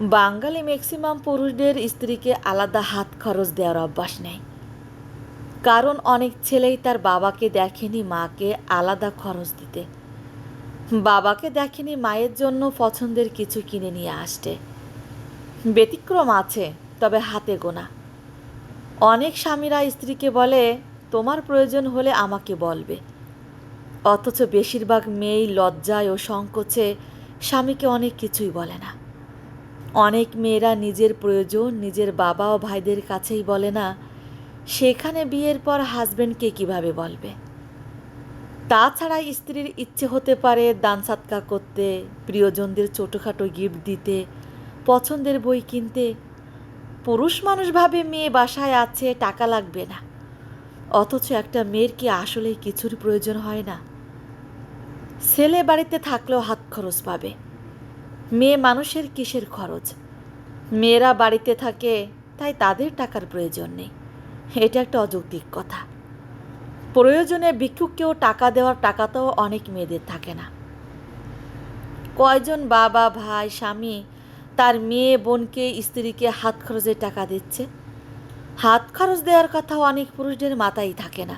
বাঙালি maximum পুরুষদের স্ত্রীকে আলাদা হাত খরচ দেওয়ার অভ্যাস নেই। কারণ অনেক ছেলেই তার বাবাকে দেখেনি মাকে আলাদা খরচ দিতে। বাবাকে দেখেনি মায়ের জন্য পছন্দের কিছু কিনে নিয়ে আসতে। ব্যতিক্রম আছে, তবে হাতে গোনা। অনেক স্বামীরা স্ত্রীকে বলে, তোমার প্রয়োজন হলে আমাকে বলবে। অথচ বেশিরভাগ মেয়েই লজ্জায় ও সংকোচে স্বামীকে অনেক কিছুই বলে না। অনেক মেয়েরা নিজের প্রয়োজন, নিজের বাবা ও ভাইদের কাছেই বলে না, সেখানে বিয়ের পর হাজবেন্ডকে কীভাবে বলবে? তাছাড়া স্ত্রীর ইচ্ছে হতে পারে দান সাতকা করতে, প্রিয়জনদের ছোটোখাটো গিফট দিতে, পছন্দের বই কিনতে। পুরুষ মানুষ ভাবে মেয়ে বাসায় আছে, টাকা লাগবে না। অথচ একটা মেয়ের কি আসলেই কিছুর প্রয়োজন হয় না? ছেলে বাড়িতে থাকলেও হাত খরচ পাবে। মেয়ে মানুষের কিসের খরচ? মেয়েরা বাড়িতে থাকে, তাই তাদের টাকার প্রয়োজন নেই। এটা একটা অযৌক্তিক কথা। প্রয়োজনে ভিক্ষুককেও টাকা দেওয়ার টাকা তো অনেক মেয়েদের থাকে না। কয়জন বাবা, ভাই, স্বামী তার মেয়ে, বোনকে, স্ত্রীকে হাত খরচের টাকা দিচ্ছে? হাত খরচ দেওয়ার কথাও অনেক পুরুষদের মাথায় থাকে না।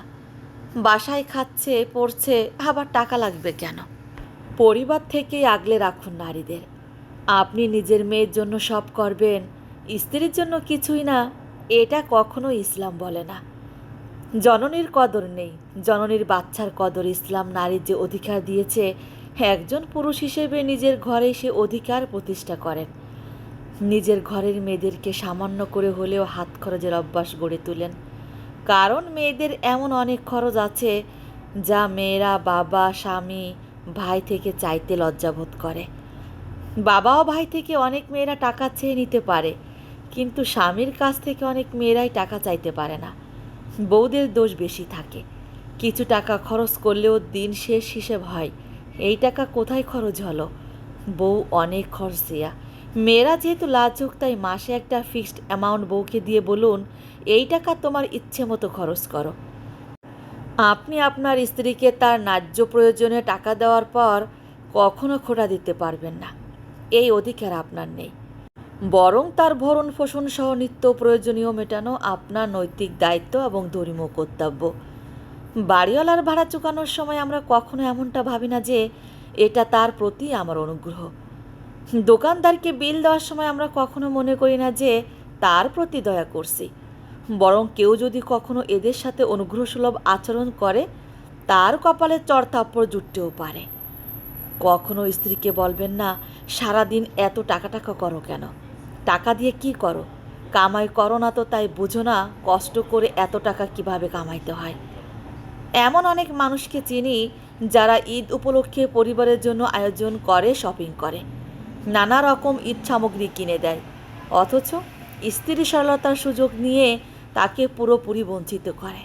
বাসায় খাচ্ছে, পড়ছে, আবার টাকা লাগবে কেন? পরিবার থেকেই আগলে রাখুন নারীদের। আপনি নিজের মেয়ের জন্য সব করবেন, স্ত্রীর জন্য কিছুই না, এটা কখনো ইসলাম বলে না। জননীর কদর নেই, জননীর বাচ্চার কদর ইসলাম নারীর যে অধিকার দিয়েছে, একজন পুরুষ হিসেবে নিজের ঘরে সে অধিকার প্রতিষ্ঠা করেন। নিজের ঘরের মেয়েদেরকে সামান্য করে হলেও হাত খরচের অভ্যাস গড়ে তোলেন। কারণ মেয়েদের এমন অনেক খরচ আছে, যা মেয়েরা বাবা, স্বামী, ভাই থেকে চাইতে লজ্জাবোধ করে। বাবা ও ভাই থেকে অনেক মেয়েরা টাকা চেয়ে নিতে পারে, কিন্তু স্বামীর কাছ থেকে অনেক মেয়েরাই টাকা চাইতে পারে না। বউদের দোষ বেশি থাকে। কিছু টাকা খরচ করলেও দিন শেষ হিসেব হয়। এই টাকা কোথায় খরচ হলো? বউ অনেক খরচ দেয়া মেয়েরা যেহেতু লাজুক, তাই মাসে একটা ফিক্সড অ্যামাউন্ট বউকে দিয়ে বলুন, এই টাকা তোমার ইচ্ছে মতো খরচ করো। আপনি আপনার স্ত্রীকে তার ন্যায্য প্রয়োজনে টাকা দেওয়ার পর কখনো খোটা দিতে পারবেন না। এই অধিকার আপনার নেই। বরং তার ভরণ পোষণ সহ নিত্য প্রয়োজনীয় মেটানো আপনার নৈতিক দায়িত্ব এবং ধর্মীয় কর্তব্য। বাড়িওয়ালার ভাড়া চুকানোর সময় আমরা কখনো এমনটা ভাবি না যে এটা তার প্রতি আমার অনুগ্রহ। দোকানদারকে বিল দেওয়ার সময় আমরা কখনো মনে করি না যে তার প্রতি দয়া করছি। বরং কেউ যদি কখনো এদের সাথে অনুগ্রহসুলভ আচরণ করে, তার কপালে চড় চড়থাপ্পড় জুটতেও পারে। কখনো স্ত্রীকে বলবেন না, সারাদিন এত টাকা টাকা করো কেন? টাকা দিয়ে কি করো? কামাই করো না তো তাই বুঝো না কষ্ট করে এত টাকা কীভাবে কামাইতে হয়? এমন অনেক মানুষকে চিনি যারা ঈদ উপলক্ষে পরিবারের জন্য আয়োজন করে, শপিং করে। নানা রকম ঈদ সামগ্রী কিনে দেয়। অথচ স্ত্রী সরলতার সুযোগ নিয়ে তাকে পুরোপুরি বঞ্চিত করে।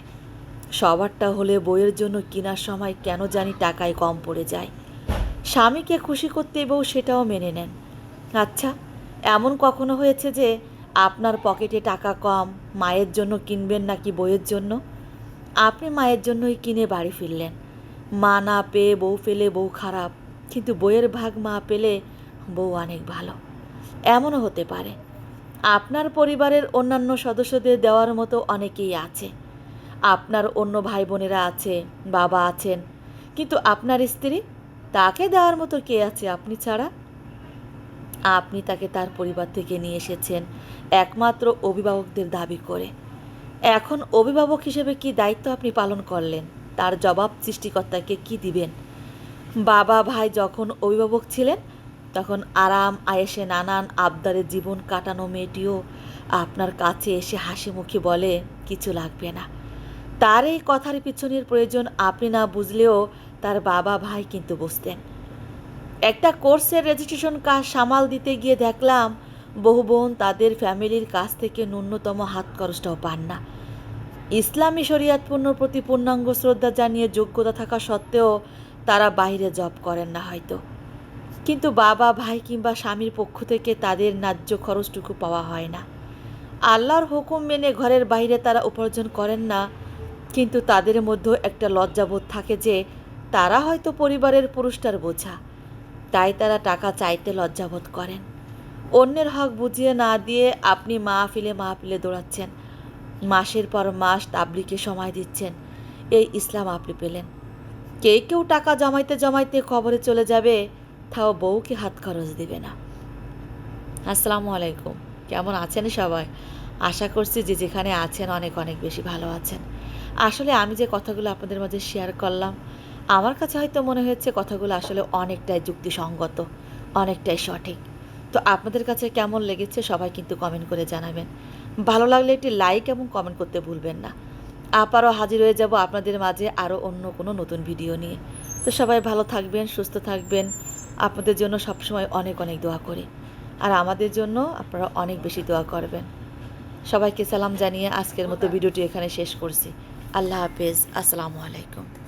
সবারটা হলে বইয়ের জন্য কেনার সময় কেন জানি টাকায় কম পড়ে যায়। স্বামীকে খুশি করতে বউ সেটাও মেনে নেন। আচ্ছা এমন কখনো হয়েছে যে আপনার পকেটে টাকা কম, মায়ের জন্য কিনবেন নাকি বইয়ের জন্য? আপনি মায়ের জন্যই কিনে বাড়ি ফিরলেন। মা না পেয়ে বউ পেলে বউ খারাপ, কিন্তু বইয়ের ভাগ মা পেলে বউ অনেক ভালো। এমনও হতে পারে। আপনার পরিবারের অন্যান্য সদস্যদের দেওয়ার মতো অনেকেই আছে। আপনার অন্য ভাই বোনেরা আছে বাবা আছেন, কিন্তু আপনার স্ত্রী তাকে দেওয়ার মতো কে আছে আপনি ছাড়া? আপনি তাকে তার পরিবার থেকে নিয়ে এসেছেন, একমাত্র অভিভাবকদের দাবি করে। এখন অভিভাবক হিসেবে কি দায়িত্ব আপনি পালন করলেন? তার জবাব সৃষ্টিকর্তাকে কি দিবেন? বাবা ভাই যখন অভিভাবক ছিলেন, তখন আরাম, আয়েসে নানান আবদারের জীবন কাটানো মেয়েটিও আপনার কাছে এসে হাসি মুখে বলে, কিছু লাগবে না। তার এই কথার পিছনের প্রয়োজন আপনি না বুঝলেও তার বাবা ভাই কিন্তু বসতেন একটা কোর্সের রেজিস্ট্রেশন কাজ সামাল দিতে গিয়ে দেখলাম বহু বোন তাদের ফ্যামিলির কাছ থেকে ন্যূনতম হাত খরচটাও পান না। ইসলামী শরিয়াতপূর্ণ প্রতি পূর্ণাঙ্গ শ্রদ্ধা জানিয়ে যোগ্যতা থাকা সত্ত্বেও তারা বাইরে জব করেন না হয়তো। কিন্তু বাবা, ভাই কিংবা স্বামীর পক্ষ থেকে তাদের ন্যায্য খরচটুকু পাওয়া হয় না। আল্লাহর হুকুম মেনে ঘরের বাইরে তারা উপার্জন করেন না, কিন্তু তাদের মধ্যেও একটা লজ্জাবোধ থাকে যে তারা হয়তো পরিবারের পুরুষটার বোঝা। তাই তারা টাকা চাইতে লজ্জাবোধ করেন। অন্যের হক বুঝিয়ে না দিয়ে আপনি মা মাহফিলে মাহফিলে দৌড়াচ্ছেন। মাসের পর মাস তাবলিকে সময় দিচ্ছেন। এই ইসলাম আপনি পেলেন। কে কেউ টাকা জমাইতে জমাইতে খবরে চলে যাবে, তাও বউকে হাত খরচ দেবে না। আসসালামু আলাইকুম। কেমন আছেন সবাই? আশা করছি যে যেখানে আছেন অনেক অনেক বেশি ভালো আছেন। আসলে আমি যে কথাগুলো আপনাদের মাঝে শেয়ার করলাম আমার কাছে হয়তো মনে হয়েছে কথাগুলো আসলে অনেকটাই যুক্তিসঙ্গত অনেকটাই সঠিক। তো আপনাদের কাছে কেমন লেগেছে সবাই কিন্তু কমেন্ট করে জানাবেন। ভালো লাগলে একটি লাইক এবং কমেন্ট করতে ভুলবেন না। আবারও হাজির হয়ে যাব আপনাদের মাঝে আরও অন্য কোনো নতুন ভিডিও নিয়ে। তো সবাই ভালো থাকবেন সুস্থ থাকবেন। আপনাদের জন্য সবসময় অনেক অনেক দোয়া করি। আর আমাদের জন্য আপনারা অনেক বেশি দোয়া করবেন। সবাইকে সালাম জানিয়ে আজকের মতো ভিডিওটি এখানে শেষ করছি। আল্লাহ হাফেজ। আসসালামু আলাইকুম।